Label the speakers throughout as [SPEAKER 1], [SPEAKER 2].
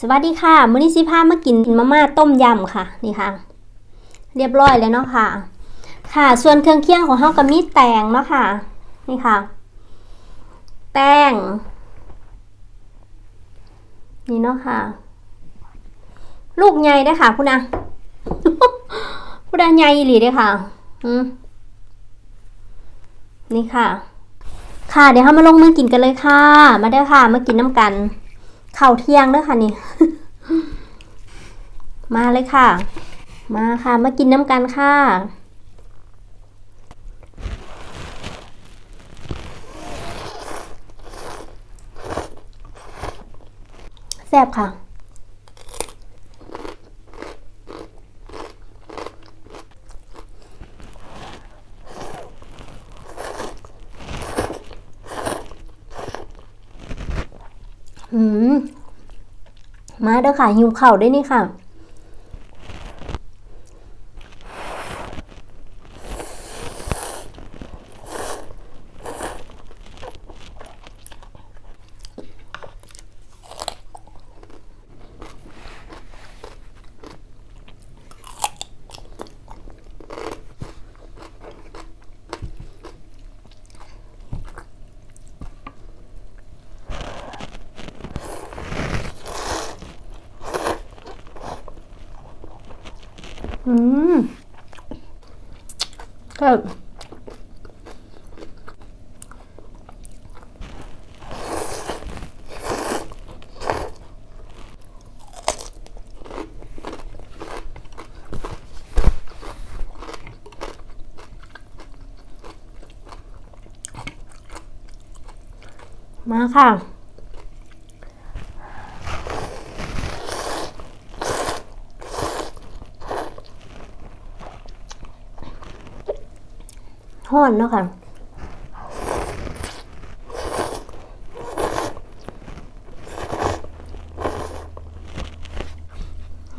[SPEAKER 1] สวัสดีค่ะมื้อนี้สิพามากินมาม่าต้มยำค่ะ นี่ค่ะ เรียบร้อยแล้วเนาะค่ะ ค่ะ ส่วนเครื่องเคียงของเฮาก็มีแตงเนาะค่ะ นี่ค่ะ แป้ง นี่เนาะค่ะ ลูกใหญ่ได้ค่ะคุณนะคุณอาใหญ่หลีเด้ค่ะ อืมนี่ค่ะ ค่ะ เดี๋ยวเรามาลงมือกินกันเลยค่ะ มาเด้อค่ะ มากินน้ำกัน ข้าวเที่ยงเด้อค่ะนี่ มาเลยค่ะ มาค่ะมากินน้ำกันค่ะแซ่บค่ะอื มาเด้อค่ะหิวข่าได้นี่ค่ะ อืมครับมาค่ะ ห้อนเนาะค่ะ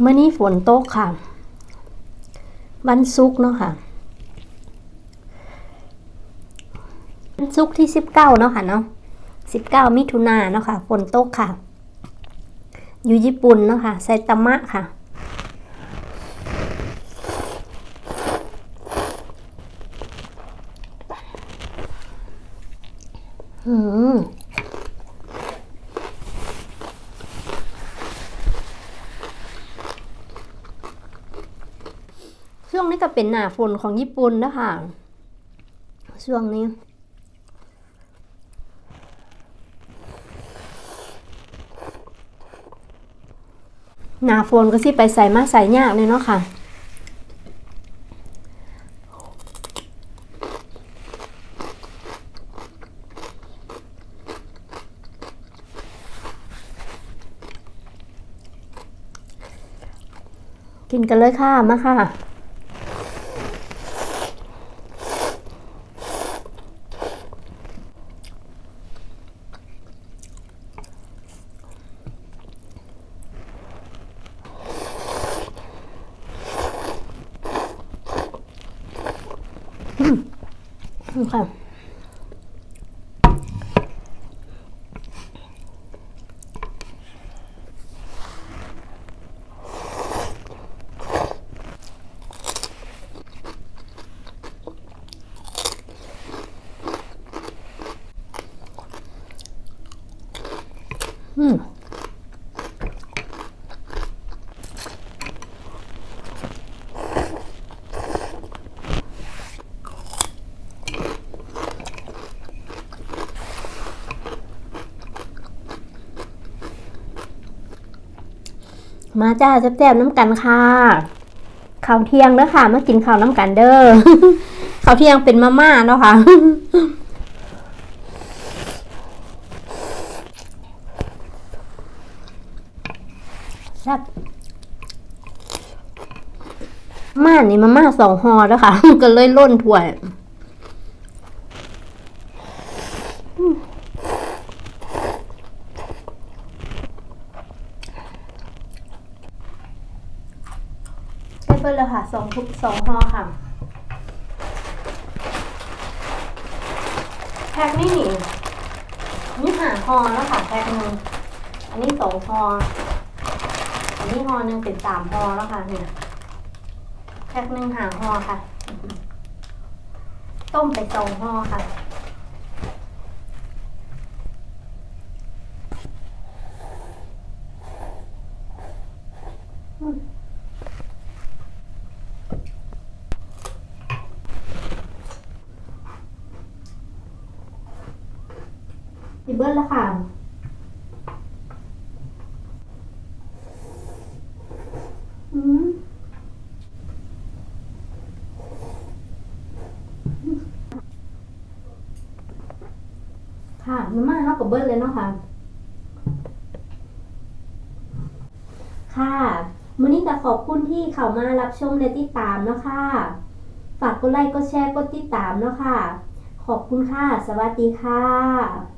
[SPEAKER 1] เมื่อนี้ฝนตกค่ะ วันศุกร์เนาะค่ะ วันศุกร์ที่สิบเก้าเนาะค่ะเนาะสิบเก้ามิถุนาเนาะค่ะ ฝนตกค่ะ อยู่ญี่ปุ่นเนาะค่ะไซตามะค่ะ อืมช่วงนี้ก็เป็นหน้าฝนของญี่ปุ่นนะคะช่วงนี้หน้าฝนก็สิไปใส่มาใส่ยากเลยเนาะค่ะ กินกันเลยค่ะ มาค่ะ ค่ะ อืมมาจ้าแซ่บๆน้ำกันค่ะข้าวเที่ยงเด้อค่ะมากินข้าวน้ำกันเด้อข้าวเที่ยงเป็นมาม่าเนาะค่ะ แซ่บม่านี่มาม่าสองห่อแล้วค่ะ ก็เลยล่นถ้วยอืมใช่เปิ้ลเลยค่ะสองทุกสองห่อค่ะแพ็คนี่หนี่นี่หาห่อแล้วค่ะแพ็คหนึงอันนี้สองห่อ อันนี้ห่อหนึ่งเป็นสามห่อแล้วค่ะเนี่ยแพ็คหนึ่งหางห่อค่ะ ต้มไปสองห่อค่ะสิเบิ้ลล้วค่ะ ค่ะมาม่าเข้ากับเบิร์ดเลยเนาะค่ะ ค่ะมื้อนี้ก็ขอบคุณที่เข้ามารับชมและติดตามเนาะค่ะ ฝากกดไลค์กดแชร์กดติดตามเนาะค่ะ ขอบคุณค่ะ สวัสดีค่ะ